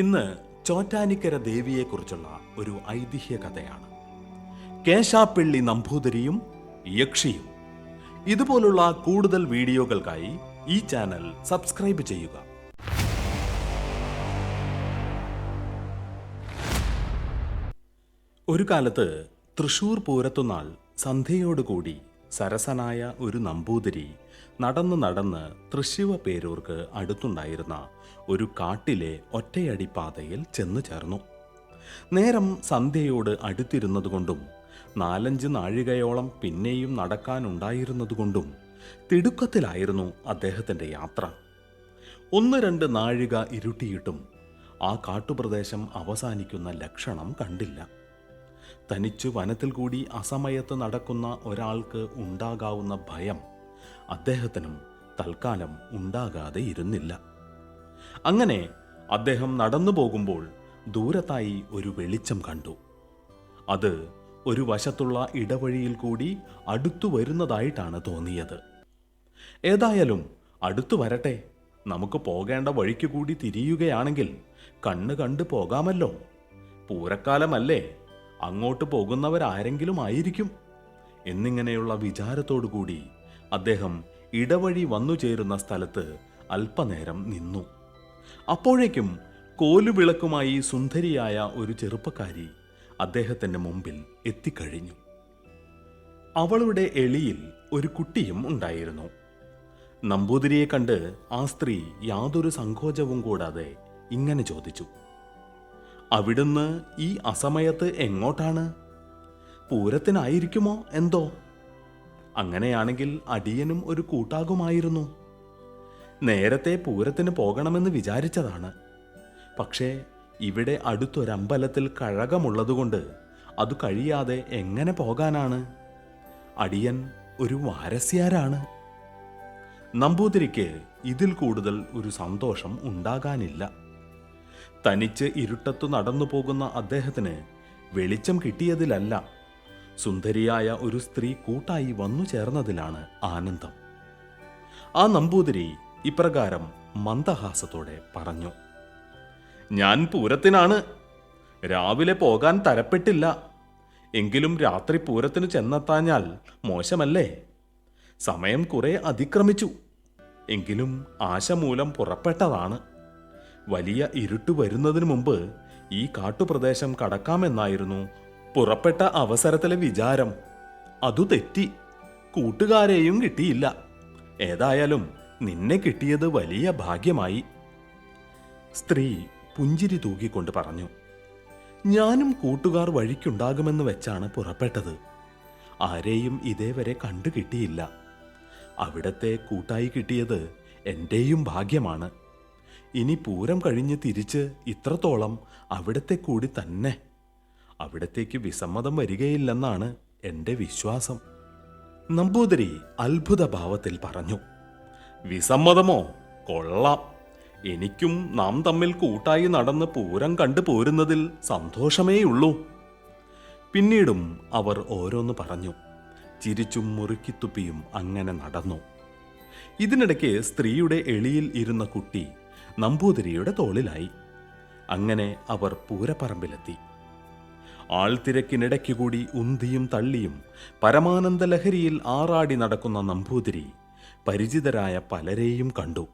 ഇന്ന് ചോറ്റാനിക്കര ദേവിയെക്കുറിച്ചുള്ള ഒരു ഐതിഹ്യ കഥയാണ്. കേശാപ്പിള്ളി നമ്പൂതിരിയും യക്ഷിയും. ഇതുപോലുള്ള കൂടുതൽ വീഡിയോകൾക്കായി ഈ ചാനൽ സബ്സ്ക്രൈബ് ചെയ്യുക. ഒരു കാലത്ത് തൃശൂർ പൂരത്തുനാൾ സന്ധ്യയോടുകൂടി സരസനായ ഒരു നമ്പൂതിരി നടന്ന് നടന്ന് തൃശിവ പേരൂർക്ക് അടുത്തുണ്ടായിരുന്ന ഒരു കാട്ടിലെ ഒറ്റയടിപ്പാതയിൽ ചെന്നു ചേർന്നു. നേരം സന്ധ്യയോട് അടുത്തിരുന്നതുകൊണ്ടും നാലഞ്ച് നാഴികയോളം പിന്നെയും നടക്കാനുണ്ടായിരുന്നതുകൊണ്ടും തിടുക്കത്തിലായിരുന്നു അദ്ദേഹത്തിന്റെ യാത്ര. ഒന്ന് രണ്ട് നാഴിക ഇരുട്ടിയിട്ടും ആ കാട്ടുപ്രദേശം അവസാനിക്കുന്ന ലക്ഷണം കണ്ടില്ല. തനിച്ചു വനത്തിൽ കൂടി അസമയത്ത് നടക്കുന്ന ഒരാൾക്ക് ഉണ്ടാകാവുന്ന ഭയം അദ്ദേഹത്തിനും തൽക്കാലം ഉണ്ടാകാതെ ഇരുന്നില്ല. അങ്ങനെ അദ്ദേഹം നടന്നു പോകുമ്പോൾ ദൂരത്തായി ഒരു വെളിച്ചം കണ്ടു. അത് ഒരു വശത്തുള്ള ഇടവഴിയിൽ കൂടി അടുത്തു വരുന്നതായിട്ടാണ് തോന്നിയത്. ഏതായാലും അടുത്തു വരട്ടെ. നമുക്ക് പോകേണ്ട വഴിക്ക് കൂടി തിരിയുകയാണെങ്കിൽ കണ്ണ് കണ്ടു പോകാമല്ലോ. പൂരക്കാലമല്ലേ? അങ്ങോട്ട് പോകുന്നവരാരെങ്കിലും ആയിരിക്കും എന്നിങ്ങനെയുള്ള വിചാരത്തോടു കൂടി അദ്ദേഹം ഇടവഴി വന്നു ചേരുന്ന സ്ഥലത്ത് അല്പനേരം നിന്നു. അപ്പോഴേക്കും കോലുവിളക്കുമായി സുന്ദരിയായ ഒരു ചെറുപ്പക്കാരി അദ്ദേഹത്തിന്റെ മുമ്പിൽ എത്തിക്കഴിഞ്ഞു. അവളുടെ എളിയിൽ ഒരു കുട്ടിയും ഉണ്ടായിരുന്നു. നമ്പൂതിരിയെ കണ്ട് ആ സ്ത്രീ യാതൊരു സങ്കോചവും കൂടാതെ ഇങ്ങനെ ചോദിച്ചു. അവിടുന്ന് ഈ അസമയത്ത് എങ്ങോട്ടാണ്? പൂരത്തിനായിരിക്കുമോ എന്തോ? അങ്ങനെയാണെങ്കിൽ അടിയനും ഒരു കൂട്ടാകുമായിരുന്നു. നേരത്തെ പൂരത്തിന് പോകണമെന്ന് വിചാരിച്ചതാണ്. പക്ഷേ ഇവിടെ അടുത്തൊരമ്പലത്തിൽ കഴകമുള്ളതുകൊണ്ട് അത് കഴിയാതെ എങ്ങനെ പോകാനാണ്? അടിയൻ ഒരു വാരസ്യാരാണ്. നമ്പൂതിരിക്ക് ഇതിൽ കൂടുതൽ ഒരു സന്തോഷം ഉണ്ടാകാനില്ല. തനിച്ച് ഇരുട്ടത്തു നടന്നു പോകുന്ന അദ്ദേഹത്തിന് വെളിച്ചം കിട്ടിയതിലല്ല. സുന്ദരിയായ ഒരു സ്ത്രീ കൂട്ടായി വന്നു ചേർന്നതിലാണ് ആനന്ദം. ആ നമ്പൂതിരി ഇപ്രകാരം മന്ദഹാസത്തോടെ പറഞ്ഞു ഞാൻ പൂരത്തിനാണ്. രാവിലെ പോകാൻ തരപ്പെട്ടില്ല. എങ്കിലും രാത്രി പൂരത്തിന് ചെന്നെത്താഞ്ഞാൽ മോശമല്ലേ? സമയം കുറെ അതിക്രമിച്ചു. എങ്കിലും ആശമൂലം പുറപ്പെട്ടതാണ്. വലിയ ഇരുട്ട് വരുന്നതിനു മുമ്പ് ഈ കാട്ടുപ്രദേശം കടക്കാമെന്നായിരുന്നു പുറപ്പെട്ട അവസരത്തിലെ വിചാരം. അതു തെറ്റി. കൂട്ടുകാരെയും കിട്ടിയില്ല. ഏതായാലും നിന്നെ കിട്ടിയത് വലിയ ഭാഗ്യമായി. സ്ത്രീ പുഞ്ചിരി തൂക്കിക്കൊണ്ട് പറഞ്ഞു ഞാനും കൂട്ടുകാർ വഴിക്കുണ്ടാകുമെന്ന് വെച്ചാണ് പുറപ്പെട്ടത്. ആരെയും ഇതേവരെ കണ്ടു കിട്ടിയില്ല അവിടത്തെ കൂട്ടായി കിട്ടിയത് എന്റെയും ഭാഗ്യമാണ്. ഇനി പൂരം കഴിഞ്ഞ് തിരിച്ച് ഇത്രത്തോളം അവിടത്തെ കൂടി തന്നെ. അവിടത്തേക്ക് വിസമ്മതം വരികയില്ലെന്നാണ് എന്റെ വിശ്വാസം. നമ്പൂതിരി അത്ഭുത ഭാവത്തിൽ പറഞ്ഞു വിസമ്മതമോ? കൊള്ളാം. എനിക്കും നാം തമ്മിൽ കൂട്ടായി നടന്ന് പൂരം കണ്ടു പോരുന്നതിൽ സന്തോഷമേയുള്ളൂ. പിന്നീടും അവർ ഓരോന്ന് പറഞ്ഞു ചിരിച്ചും മുറുക്കിത്തുപ്പിയും അങ്ങനെ നടന്നു. ഇതിനിടയ്ക്ക് സ്ത്രീയുടെ എളിയിൽ ഇരുന്ന കുട്ടി നമ്പൂതിരിയുടെ തോളിലായി. അങ്ങനെ അവർ പൂരപ്പറമ്പിലെത്തി. ആൾത്തിരക്കിനിടയ്ക്ക് കൂടി ഉന്തിയും തള്ളിയും പരമാനന്ദ ലഹരിയിൽ ആറാടി നടക്കുന്ന നമ്പൂതിരി പരിചിതരായ പലരെയും കണ്ടു.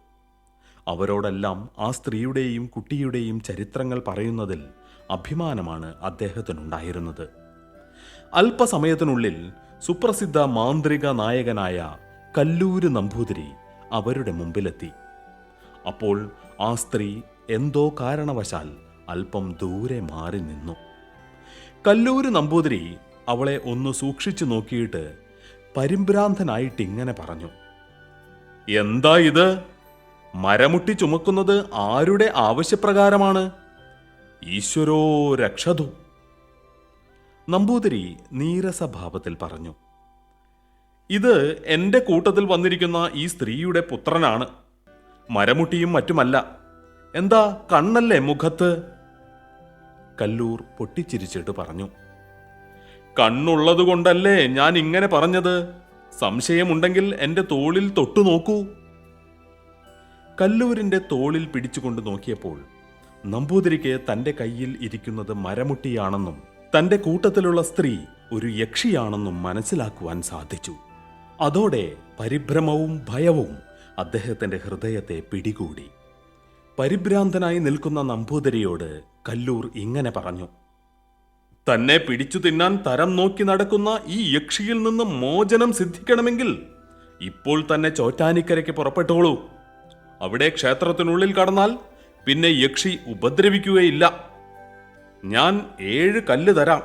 അവരോടെല്ലാം ആ സ്ത്രീയുടെയും കുട്ടിയുടെയും ചരിത്രങ്ങൾ പറയുന്നതിൽ അഭിമാനമാണ് അദ്ദേഹത്തിനുണ്ടായിരുന്നത്. അല്പസമയത്തിനുള്ളിൽ സുപ്രസിദ്ധ മാന്ത്രിക നായകനായ കല്ലൂര് നമ്പൂതിരി അവരുടെ മുമ്പിലെത്തി. അപ്പോൾ ആ സ്ത്രീ എന്തോ കാരണവശാൽ അല്പം ദൂരെ മാറി നിന്നു. കല്ലൂര് നമ്പൂതിരി അവളെ ഒന്ന് സൂക്ഷിച്ചു നോക്കിയിട്ട് പരിഭ്രാന്തനായിട്ട് ഇങ്ങനെ പറഞ്ഞു. എന്താ ഇത്? മരമുട്ടി ചുമക്കുന്നത് ആരുടെ ആവശ്യപ്രകാരമാണ്? ഈശ്വരോ രക്ഷതു. നമ്പൂതിരി നീരസഭാവത്തിൽ പറഞ്ഞു. ഇത് എന്റെ കൂട്ടത്തിൽ വന്നിരിക്കുന്ന ഈ സ്ത്രീയുടെ പുത്രനാണ്. മരമുട്ടിയും മറ്റുമല്ല. എന്താ കണ്ണല്ലേ മുഖത്ത്? കല്ലൂർ പൊട്ടിച്ചിരിച്ചിട്ട് പറഞ്ഞു. കണ്ണുള്ളതുകൊണ്ടല്ലേ ഞാൻ ഇങ്ങനെ പറഞ്ഞത്? സംശയമുണ്ടെങ്കിൽ എന്റെ തോളിൽ തൊട്ടു നോക്കൂ. കല്ലൂരിന്റെ തോളിൽ പിടിച്ചുകൊണ്ട് നോക്കിയപ്പോൾ നമ്പൂതിരിക്ക് തന്റെ കയ്യിൽ ഇരിക്കുന്നത് മരമുട്ടിയാണെന്നും തന്റെ കൂട്ടത്തിലുള്ള സ്ത്രീ ഒരു യക്ഷിയാണെന്നും മനസ്സിലാക്കുവാൻ സാധിച്ചു. അതോടെ പരിഭ്രമവും ഭയവും അദ്ദേഹത്തിന്റെ ഹൃദയത്തെ പിടികൂടി. പരിഭ്രാന്തനായി നിൽക്കുന്ന നമ്പൂതിരിയോട് കല്ലൂർ ഇങ്ങനെ പറഞ്ഞു. തന്നെ പിടിച്ചു തിന്നാൻ തരം നോക്കി നടക്കുന്ന ഈ യക്ഷിയിൽ നിന്ന് മോചനം സിദ്ധിക്കണമെങ്കിൽ ഇപ്പോൾ തന്നെ ചോറ്റാനിക്കരയ്ക്ക് പുറപ്പെട്ടോളൂ. അവിടെ ക്ഷേത്രത്തിനുള്ളിൽ കടന്നാൽ പിന്നെ യക്ഷി ഉപദ്രവിക്കുകയില്ല. ഞാൻ ഏഴ് കല്ല് തരാം.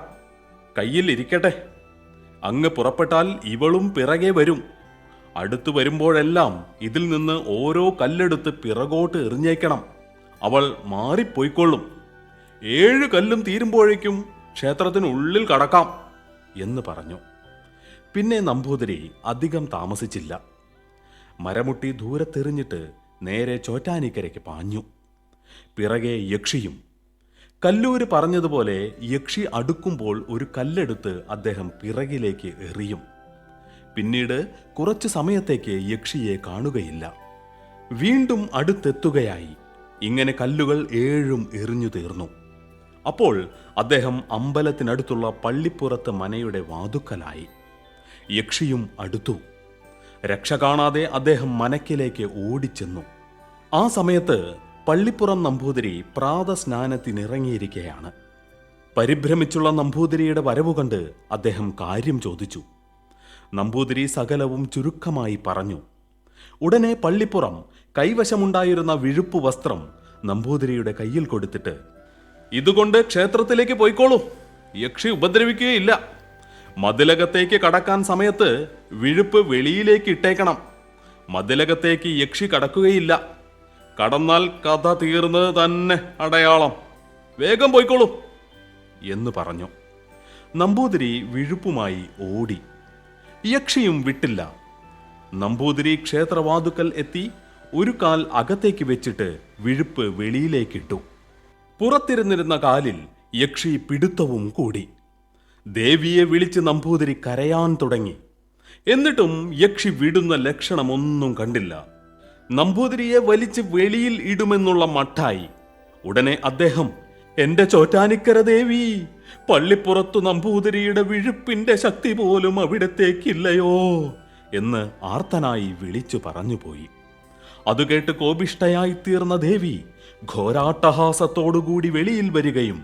കയ്യിൽ ഇരിക്കട്ടെ. അങ്ങ് പുറപ്പെട്ടാൽ ഇവളും പിറകെ വരും. അടുത്തു വരുമ്പോഴെല്ലാം ഇതിൽ നിന്ന് ഓരോ കല്ലെടുത്ത് പിറകോട്ട് എറിഞ്ഞേക്കണം. അവൾ മാറിപ്പോയിക്കൊള്ളും. ഏഴ് കല്ലും തീരുമ്പോഴേക്കും ക്ഷേത്രത്തിനുള്ളിൽ കടക്കാം എന്ന് പറഞ്ഞു. പിന്നെ നമ്പൂതിരി അധികം താമസിച്ചില്ല. മരമുട്ടി ദൂരത്തെറിഞ്ഞിട്ട് നേരെ ചോറ്റാനിക്കരയ്ക്ക് പാഞ്ഞു. പിറകെ യക്ഷിയും. കല്ലൂര് പറഞ്ഞതുപോലെ യക്ഷി അടുക്കുമ്പോൾ ഒരു കല്ലെടുത്ത് അദ്ദേഹം പിറകിലേക്ക് എറിയും. പിന്നീട് കുറച്ചു സമയത്തേക്ക് യക്ഷിയെ കാണുകയില്ല. വീണ്ടും അടുത്തെത്തുകയായി. ഇങ്ങനെ കല്ലുകൾ ഏഴും എറിഞ്ഞു തീർന്നു. അപ്പോൾ അദ്ദേഹം അമ്പലത്തിനടുത്തുള്ള പള്ളിപ്പുറത്ത് മനയുടെ വാതുക്കലായി. യക്ഷിയും അടുത്തു. രക്ഷ കാണാതെ അദ്ദേഹം മനക്കിലേക്ക് ഓടിച്ചെന്നു. ആ സമയത്ത് പള്ളിപ്പുറം നമ്പൂതിരി പ്രാതസ്നാനത്തിനിറങ്ങിയിരിക്കുകയാണ് പരിഭ്രമിച്ചുള്ള നമ്പൂതിരിയുടെ വരവ് കണ്ട് അദ്ദേഹം കാര്യം ചോദിച്ചു. നമ്പൂതിരി സകലവും ചുരുക്കമായി പറഞ്ഞു. ഉടനെ പള്ളിപ്പുറം കൈവശമുണ്ടായിരുന്ന വിഴുപ്പ് വസ്ത്രം നമ്പൂതിരിയുടെ കയ്യിൽ കൊടുത്തിട്ട് ഇതുകൊണ്ട് ക്ഷേത്രത്തിലേക്ക് പോയിക്കോളൂ. യക്ഷി ഉപദ്രവിക്കുകയില്ല. മതിലകത്തേക്ക് കടക്കാൻ സമയത്ത് വിഴുപ്പ് വെളിയിലേക്ക് ഇട്ടേക്കണം. മതിലകത്തേക്ക് യക്ഷി കടക്കുകയില്ല. കടന്നാൽ കഥ തീർന്നത് തന്നെ അടയാളം. വേഗം പോയിക്കോളൂ. എന്ന് പറഞ്ഞു. നമ്പൂതിരി വിഴുപ്പുമായി ഓടി. യക്ഷിയും വിട്ടില്ല. നമ്പൂതിരി ക്ഷേത്രവാതുക്കൽ എത്തി ഒരു കാൽ അകത്തേക്ക് വെച്ചിട്ട് വിഴുപ്പ് വെളിയിലേക്കിട്ടു. പുറത്തിരുന്നിരുന്ന കാലിൽ യക്ഷി പിടുത്തവും കൂടി. ദേവിയെ വിളിച്ച് നമ്പൂതിരി കരയാൻ തുടങ്ങി. എന്നിട്ടും യക്ഷി വിടുന്ന ലക്ഷണമൊന്നും കണ്ടില്ല. നമ്പൂതിരിയെ വലിച്ച് വെളിയിൽ ഇടുമെന്നുള്ള മട്ടായി. ഉടനെ അദ്ദേഹം എന്റെ ചോറ്റാനിക്കര ദേവി പള്ളിപ്പുറത്തു നമ്പൂതിരിയുടെ വിഴുപ്പിന്റെ ശക്തി പോലും അവിടത്തേക്കില്ലയോ എന്ന് ആർത്തനായി വിളിച്ചു പറഞ്ഞുപോയി. അതു കേട്ട് കോപിഷ്ടയായി തീർന്ന ദേവി ഘോരാട്ടഹാസത്തോടുകൂടി വെളിയിൽ വരികയും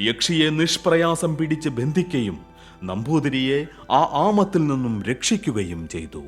യക്ഷിയെ നിഷ്പ്രയാസം പിടിച്ച് ബന്ധിക്കുകയും നമ്പൂതിരിയെ ആ ആമത്തിൽ നിന്നും രക്ഷിക്കുകയും ചെയ്തു.